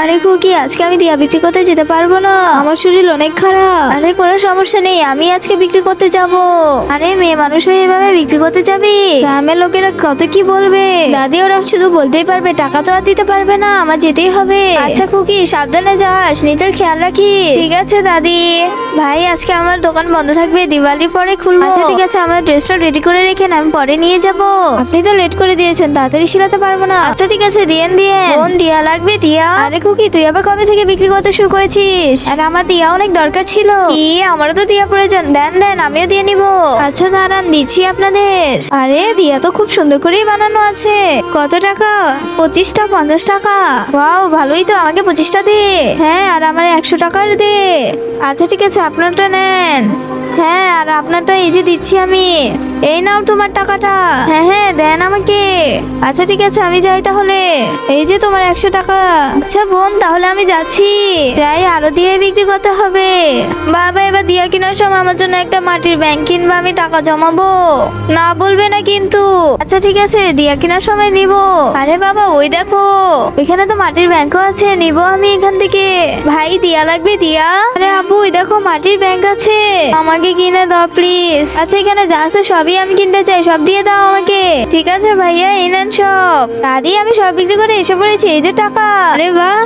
আরে খুকি আজকে আমি দিয়া বিক্রি করতে যেতে পারব না। আমার শরীর অনেক খারাপ। আরে, কোনো সমস্যা নেই, আমি আজকে বিক্রি করতে যাব। আরে, মেয়ে মানুষ হয়ে এভাবে বিক্রি করতে যাবি? গ্রামের লোকেরা কত কি বলবে? দাদি ওরা শুধু বলতেই পারবে, টাকা তো আর দিতে পারবে না, আমার যেতেই হবে। আচ্ছা খুকি সাবধানে যাস, নিজের খেয়াল রাখি ঠিক আছে, দাদি। ভাই, আজকে আমার দোকান বন্ধ থাকবে, দিওয়ালি পরে খুলবো। আচ্ছা ঠিক আছে, আমার ড্রেসটা রেডি করে রেখেন আমি পরে নিয়ে যাব। আপনি তো লেট করে দিয়েছেন, তাড়াতাড়ি শিলাতে পারব না। আচ্ছা ঠিক আছে, দিয়েন দিয়ে কোন দিয়া লাগবে, দিয়া। আরে খুকি তুই আবার কবে থেকে বিক্রি করতে শুরু করেছিস? আর আমার দিয়া অনেক দরকার ছিল। কি আমারও তো দিয়া প্রয়োজন। দেন দেন আমিও দিয়ে নিব। আচ্ছা দাঁড়ান দিচ্ছি আপনাদের। আরে দিয়া তো খুব সুন্দর করেই বানানো আছে। কত টাকা? পঁচিশটা পঞ্চাশ টাকা। ওয়াও ভালোই তো আমাকে পঁচিশটা দে। হ্যাঁ আর আমার একশো টাকার দে। আচ্ছা ঠিক আছে আপনারটা নেন। আপনারটা এই যে দিচ্ছি আমি। এই নাও তোমার টাকাটা। হ্যাঁ হ্যাঁ দেন আমাকে। আচ্ছা ঠিক আছে, আমি যাই তাহলে। এই যে তোমার একশো টাকা। আচ্ছা বোন, তাহলে আমি যাচ্ছি। যাই আরও দিয়ে বিক্রি করতে হবে। বাবা, এবার দিয়া কেনার সময় আমার জন্য একটা মাটির ব্যাংক কিনবা, আমি টাকা জমাবো। না বলবে না কিন্তু। আচ্ছা ঠিক আছে, দিয়া কেনার সময় নিব। আরে বাবা, ওই দেখো, এখানে তো মাটির ব্যাংকও আছে, নিব আমি এখান থেকে। ভাই, দিয়া লাগবে, দিয়া। আরে আপু ওই দেখো, মাটির ব্যাংক আছে। আমাকে কিনে দাও প্লিজ আচ্ছা এখানে যা আছে সবই আমি কিনতে চাই, সব দিয়ে দাও আমাকে। ঠিক আছে ভাইয়া, এই নেন সব। দাদি আমি সব বিক্রি করে এসে পড়েছি, এই যে টাকা। আরে বাহ।